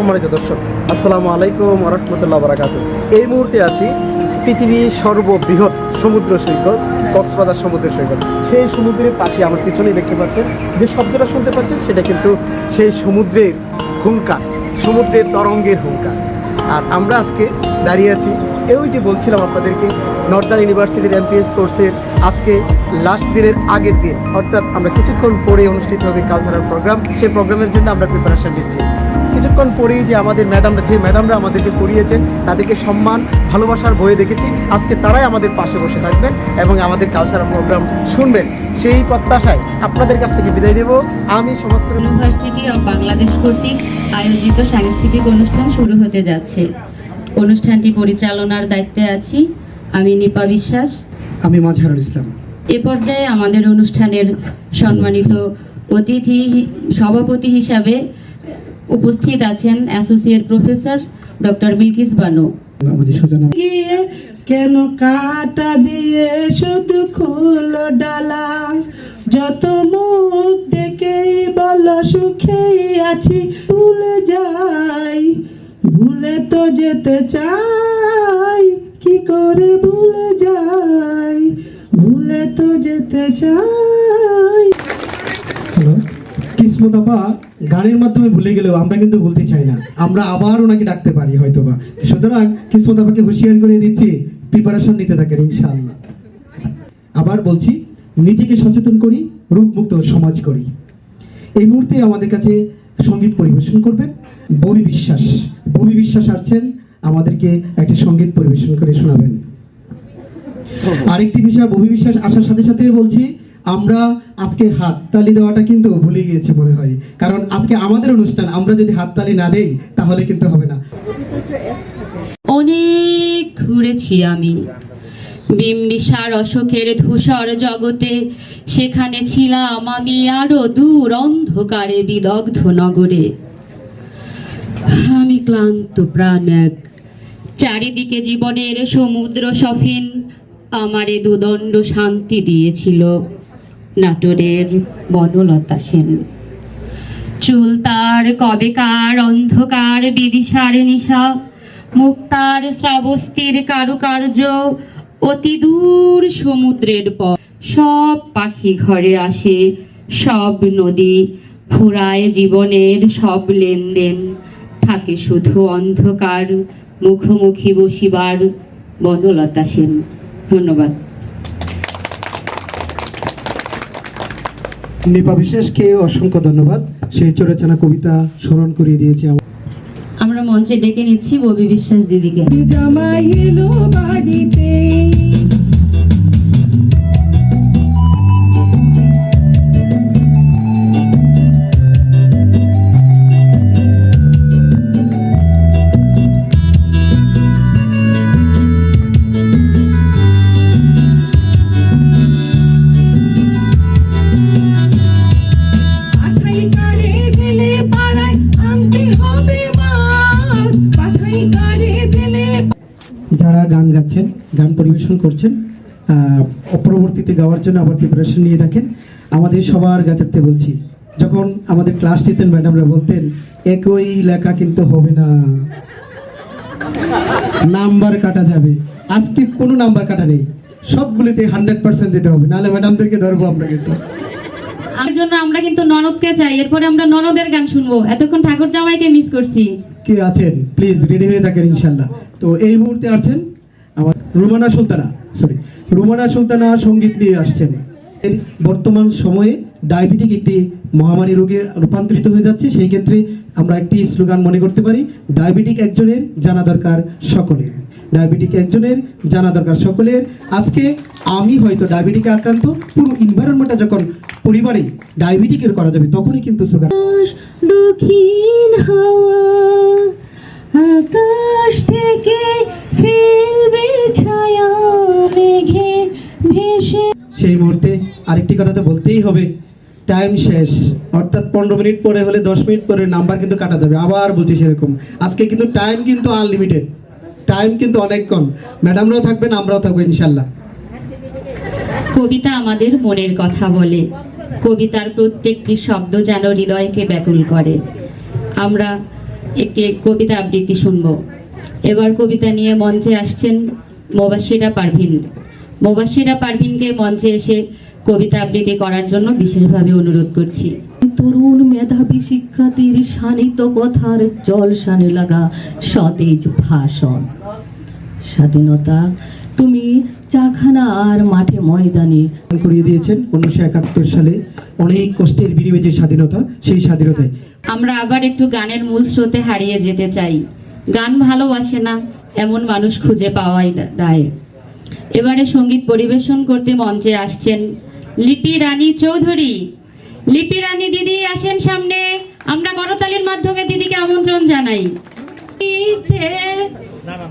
সম্মানিত দর্শক, আসসালামু আলাইকুম রহমতুল্লাহ বারাকাতু এই মুহূর্তে আছি পৃথিবীর সর্ববৃহৎ সমুদ্র সৈকত, কক্সবাজার সমুদ্র সৈকত। সেই সমুদ্রের পাশে আমার পিছনেই দেখতে পাচ্ছেন, যে শব্দটা শুনতে পাচ্ছেন সেটা কিন্তু সেই সমুদ্রের হুঙ্কার সমুদ্রের তরঙ্গের হুঙ্কার আর আমরা আজকে দাঁড়িয়ে আছি এই যে বলছিলাম আপনাদেরকে, নর্দার্ন ইউনিভার্সিটির এমপিএস কোর্সের আজকে লাস্ট দিনের আগের দিন। অর্থাৎ আমরা কিছুক্ষণ পরে অনুষ্ঠিত হবে কালচারাল প্রোগ্রাম সেই প্রোগ্রামের জন্য আমরা প্রিপারেশন নিচ্ছি। কিছুক্ষণ পরেই যে আমাদের ম্যাডামরা যে ম্যাডামরা আমাদেরকে পড়িয়েছেন তাদেরকে সম্মান ভালোবাসার বয়ে দেখেছি আজকে তারাই আমাদের পাশে বসে থাকবেন এবং আমাদের কালচারাল প্রোগ্রাম শুনবেন। সেই প্রত্যাশায় আপনাদের কাছ থেকে বিদায় নেব। আমি সমাজকর্মী ইউনিভার্সিটি অব বাংলাদেশ কর্তৃক আয়োজিত সাংস্কৃতিক অনুষ্ঠান শুরু হতে যাচ্ছে। অনুষ্ঠানটি পরিচালনার দায়িত্বে আছি। আমি নিপা বিশ্বাস। আমি মাজহারুল ইসলাম। এ পর্যায়ে আমাদের অনুষ্ঠানের সম্মানিত অতিথি সভাপতি হিসাবে উপস্থিত আছেন associate professor doctor Bilkis Banu. গিয়ে কেন কাটা দিয়ে শুধু খুলো ডালা? যত মুখ দেখেই বল সুখেই আছি ভুলে যাই। ভুলে তো যেতে চাই কি করে ভুলে যাই? ভুলে তো যেতে চাই। গানের মাধ্যমে ভুলে গেলেও আমরা কিন্তু চাই না। আমরা আবার ওনাকে ডাকতে পারি হয়তোবা। সুতরাং কিসমত আপাকে হুঁশিয়ার করে দিচ্ছি প্রিপারেশন নিতে থাকেন আবার বলছি, নিজেকে সচেতন করি, রূপমুক্ত সমাজ করি। এই মুহূর্তে আমাদের কাছে সংগীত পরিবেশন করবেন। ববি বিশ্বাস। ববি বিশ্বাস আসছেন, আমাদেরকে একটি সংগীত পরিবেশন করে শোনাবেন। আরেকটি বিষয়, ববি বিশ্বাস আসার সাথে সাথে বলছি আমরা আজকে হাততালি দেওয়াটা কিন্তু ভুলে গিয়েছি মনে হয়। কারণ আজকে আমাদের অনুষ্ঠান, আমরা যদি হাততালি না দেই, তাহলে কিন্তু হবে না। অনেক ঘুরেছি আমি। বিম্বিসার অশোকের ধূসর জগতে, সেখানে ছিলাম আমি আরও দূর অন্ধকারে বিদগ্ধ নগরে। আমি ক্লান্ত প্রাণ এক। চারিদিকে জীবনের সমুদ্র সফিন, আমারে দুদণ্ড শান্তি দিয়েছিল। নাটোরের বনলতা সেন। চুল তার কবেকার অন্ধকার, বিদিশার নিশা, মুক্তার শ্রাবস্তির কারুকার্য, অতি দূর সমুদ্রের পর সব পাখি ঘরে আসে, সব নদী ফুরায় জীবনের সব লেনদেন। থাকে শুধু অন্ধকার, মুখোমুখি বসিবার বনলতা সেন। ধন্যবাদ। নিপা বিশেষকে অসংখ্য ধন্যবাদ। সেই চোরাচানা কবিতা স্মরণ করিয়ে দিয়েছে আমার। আমরা মঞ্চে ডেকে নিচ্ছি ববি বিশ্বাস দিদিকে। জামাই এলো বাড়িতে। পরিবেশন করছেন। পরবর্তীতে গাওয়ার জন্য আবার প্রিপারেশন নিয়ে রাখেন আমাদের সবার গাছাতে বলছি যখন আমাদের ক্লাস নিতেন ম্যাডামরা বলতেন একই লেখা কিন্তু হবে না। নাম্বার কাটা যাবে। আজকে কোনো নাম্বার কাটা নেই। সবগুলিতে হান্ড্রেড পার্সেন্ট দিতে হবে। নাহলে ম্যাডামদেরকে ধরবো আমরা কিন্তু। আমার জন্য আমরা কিন্তু ননদকে চাই। এরপরে আমরা ননদের গান শুনব। এতক্ষণ ঠাকুর জামাইকে মিস করছি। কে আছেন? প্লিজ রেডি হয়ে থাকেন ইনশাল্লাহ। তো এই মুহূর্তে আছেন আমার রুমানা সুলতানা সরি রুমানা সুলতানা সংগীত নিয়ে আসছেন। বর্তমান সময়ে ডায়াবেটিক একটি মহামারী রোগে রূপান্তরিত হয়ে যাচ্ছে। সেই ক্ষেত্রে আমরা একটি স্লোগান মনে করতে পারি, ডায়াবেটিক একজনের জানা দরকার সকলের। ডায়াবেটিক একজনের জানা দরকার সকলের। আজকে আমি হয়তো ডায়াবেটিকে আক্রান্ত, পুরো এনভায়রনমেন্টটা যখন পরিবারে ডায়াবেটিকের করা যাবে, তখনই কিন্তু দক্ষিণ হাওয়া, আকাশ থেকে ফেলবে ছায়া মেঘে ভেসে। সেই মুহূর্তে আরেকটি কথা তো বলতেই হবে। টাইম শেষ। অর্থাৎ পনেরো মিনিট পরে হলে দশ মিনিট পরে নাম্বার কিন্তু কাটা যাবে। আবার বলছি সেরকম। আজকে কিন্তু টাইম কিন্তু আনলিমিটেড টাইম কিন্তু অনেক কম। ম্যাডামরাও থাকবেন আমরাও থাকব ইনশাল্লাহ। কবিতা আমাদের মনের কথা বলে। কবিতার প্রত্যেকটি শব্দ যেন হৃদয়কে ব্যাকুল করে। আমরা একটি কবিতা আবৃত্তি শুনব। এবার কবিতা নিয়ে মঞ্চে আসছেন মোবাশিরা পারভিন। মোবাশিরা পারভিনকে মঞ্চে এসে কবিতা আবৃত্তি করার জন্য বিশেষভাবে অনুরোধ করছি। তরুণ মেধাবী শিক্ষার্থীর শানিত কথার জল শানে লাগা সতেজ ভাষণ। স্বাধীনতা তুমি চাখানা আর মাঠে ময়দানে করিয়ে দিয়েছেন উনিশশো একাত্তর সালে। অনেক কষ্টের বিনিময়ে যে স্বাধীনতা সেই স্বাধীনতায়। আমরা আবার একটু গানের মূল স্রোতে হারিয়ে যেতে চাই। গান ভালোবাসে না, এমন মানুষ খুঁজে পাওয়াই দায়। এবারে সংগীত পরিবেশন করতে মঞ্চে আসছেন লিপি রানী চৌধুরী। লিপি রানী দিদি আসেন সামনে, আমরা করতালির মাধ্যমে দিদিকে আমন্ত্রণ জানাই।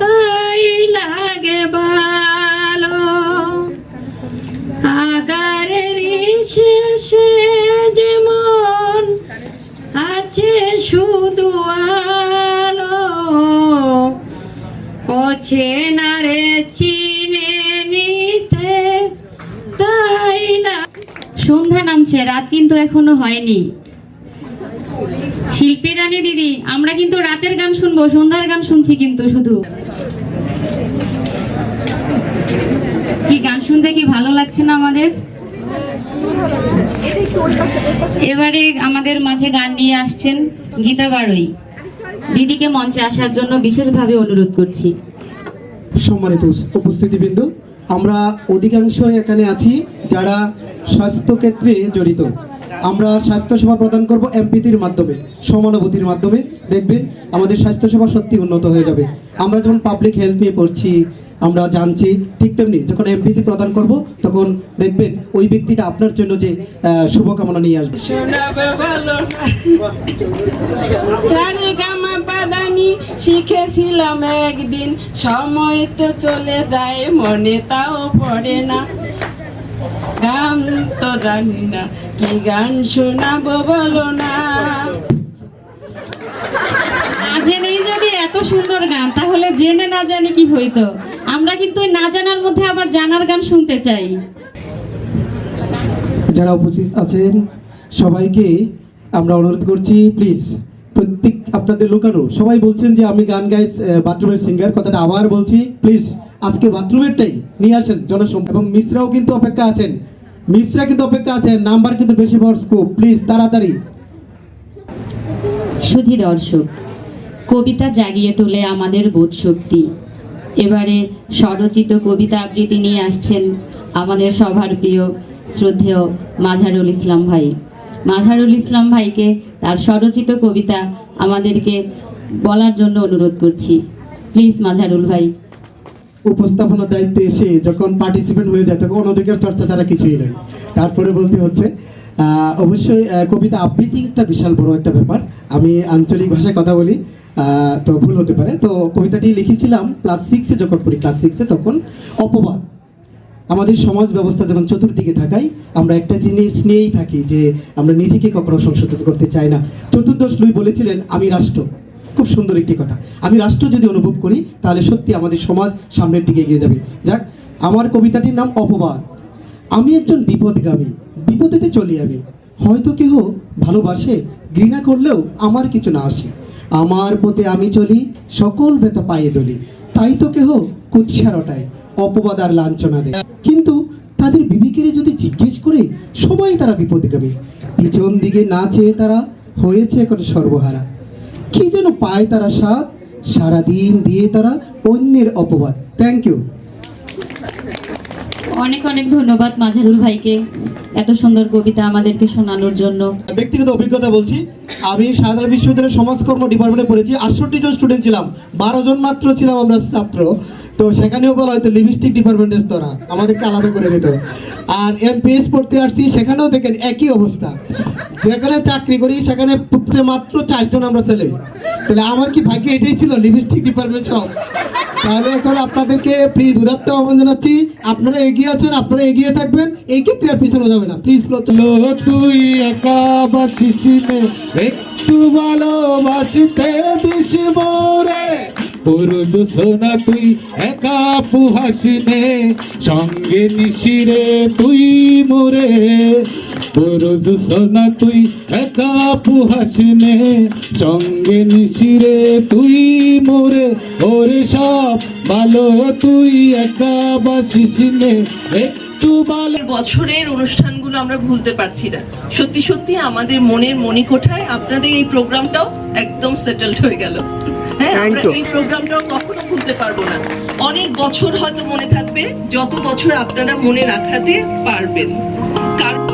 তাই লাগে ভালো, আগারের শেষে যেমন আছে শুধু আলো। ও চেনারে চিনে নিতে, তাই না? সন্ধ্যা নামছে, রাত কিন্তু এখনও হয়নি। শিল্পী রানী দিদি, আমরা কিন্তু রাতের গান শুনব, সন্ধ্যার গান শুনছি কিন্তু শুধু। কি গান শুনতে কি ভালো লাগছে না আমাদের? এবারে আমাদের মাঝে গান নিয়ে আসছেন গীতা বারই। দিদিকে মঞ্চে আসার জন্য বিশেষভাবে অনুরোধ করছি। সম্মানিত উপস্থিতিবৃন্দ, আমরা অধিকাংশ এখানে আছি যারা স্বাস্থ্য ক্ষেত্রে জড়িত। আমরা স্বাস্থ্যসেবা প্রদান করব এমপিতির মাধ্যমে, সমানুভূতির মাধ্যমে। দেখবেন, আমাদের স্বাস্থ্যসেবা সত্যি উন্নত হয়ে যাবে। আমরা যখন পাবলিক হেলথ নিয়ে পড়ছি আমরা জানছি, ঠিক তেমনি যখন এমপিতি প্রদান করব, তখন দেখবেন ওই ব্যক্তিটা আপনার জন্য যে শুভকামনা নিয়ে আসবে। শিখেছিলাম একদিন, সময় তো চলে যায়, মনে তাও পড়ে না। গান তো জানি না, কি গান শোনাবো বলো না। না জেনেই যদি এত সুন্দর গান তাহলে জেনে না জানি কি হইতো। আমরা কিন্তু না জানার মধ্যে আবার জানার গান শুনতে চাই। যারা উপস্থিত আছেন সবাইকে আমরা অনুরোধ করছি প্লিজ প্রত্যেক আপনাদের লুকানো। সবাই বলছেন যে আমি গান গাই বাথরুমের সিঙ্গার কথাটা আবার বলছি। প্লিজ আজকে বাথরুমেরটাই নিয়ে আসেন জনসম এবং মিশ্রাও কিন্তু অপেক্ষা আছেন। মিশ্রা কিন্তু অপেক্ষা আছেন নাম্বার কিন্তু বেশি পাওয়ার স্কোপ প্লিজ তাড়াতাড়ি। সুধী দর্শক কবিতা জাগিয়ে তোলে আমাদের বোধ শক্তি এবারে স্বরচিত কবিতা আবৃত্তি নিয়ে আসছেন আমাদের সবার প্রিয় শ্রদ্ধেয় মাঝারুল ইসলাম ভাই। মাঝারুল ইসলাম ভাইকে তার স্বরচিত কবিতা আমাদেরকে বলার জন্য অনুরোধ করছি। প্লিজ মাঝারুল ভাই। উপস্থাপনার দায়িত্বে এসে যখন পার্টিসিপেন্ট হয়ে যায় তখন অনধিকার চর্চা ছাড়া কিছুই নয় তারপরে বলতে হচ্ছে অবশ্যই কবিতা আবৃত্তি একটা বিশাল বড় একটা ব্যাপার। আমি আঞ্চলিক ভাষায় কথা বলি। তো ভুল হতে পারে। তো কবিতাটি লিখেছিলাম ক্লাস সিক্সে যখন পড়ি ক্লাস সিক্সে তখন অপবাদ। আমাদের সমাজ ব্যবস্থা যখন চতুর্দিকে থাকাই আমরা একটা জিনিস নিয়েই থাকি যে আমরা নিজেকে কখনো সংশোধন করতে চাই না। চতুর্দশ লুই বলেছিলেন, আমি রাষ্ট্র। খুব সুন্দর একটি কথা। আমি রাষ্ট্র যদি অনুভব করি, তাহলে সত্যি আমাদের সমাজ সামনের দিকে এগিয়ে যাবে। যাক, আমার কবিতাটির নাম অপবাদ। আমি একজন বিপদগামী, বিপদেতে চলি আমি। হয়তো কেহ ভালোবাসে, ঘৃণা করলেও আমার কিছু না আসে। আমার পথে আমি চলি, সকল বেত পায়ে দলি। তাই তো কেহ কুৎসারটায় অপবাদ আর লাঞ্ছনা দেয়। কিন্তু তাদের বিবেকেরে যদি জিজ্ঞেস করে সবাই তারা বিপদগামী পিছন দিকে না চেয়ে তারা হয়েছে এখন সর্বহারা। কি যেন পায় তারা সাত সারাদিন দিয়ে তারা অন্যের অপবাদ। থ্যাংক ইউ অনেক অনেক ধন্যবাদ মাঝারুল ভাইকে এত সুন্দর কবিতা আমাদেরকে শোনানোর জন্য। ব্যক্তিগত অভিজ্ঞতা বলছি, আমি শাহজালাল বিশ্ববিদ্যালয়ের সমাজকর্ম ডিপার্টমেন্টে পড়েছি, আটষট্টি জন স্টুডেন্ট ছিলাম, বারো জন মাত্র ছিলাম আমরা ছাত্র। তো সেখানেও বলা হয়তো লিপস্টিক ডিপার্টমেন্টের তোরা আমাদেরকে আলাদা করে দিত। আর এমপিএস পড়তে আসছি, সেখানেও দেখেন একই অবস্থা। যেখানে চাকরি করি, সেখানে পুত্রে মাত্র চারজন আমরা ছেলে। তাহলে আমার কি ভাগ্য এটাই ছিল লিপস্টিক ডিপার্টমেন্ট সব? তাহলে এখন আপনাদেরকে প্লিজ উদাত্ত আহ্বান জানাচ্ছি। আপনারা এগিয়ে আছেন, আপনারা এগিয়ে থাকবেন। এই ক্ষেত্রে আর পিছনে যাবে না। প্লিজ তুই একা বাসিস একটু ভালোবাসিতে দিস মোরে। পুরুষ সোনা, তুই একা পুহাসি নে সঙ্গে নিশিরে তুই মোরে। পুরুষ সোনা, তুই একা পুহাসনে সঙ্গে নিশিরে তুই মোরে। ওরে সব ভালো, তুই একা বাসিসনে বছরের অনুষ্ঠানগুলো আমরা ভুলতে পারছি না। সত্যি সত্যি আমাদের মনের মণিকোঠায় আপনাদের এই প্রোগ্রামটাও একদম সেটেলড হয়ে গেল। হ্যাঁ আমরা এই প্রোগ্রামটাও কখনো ভুলতে পারব না। অনেক বছর হয়তো মনে থাকবে যত বছর আপনারা মনে রাখাতে পারবেন। কারণ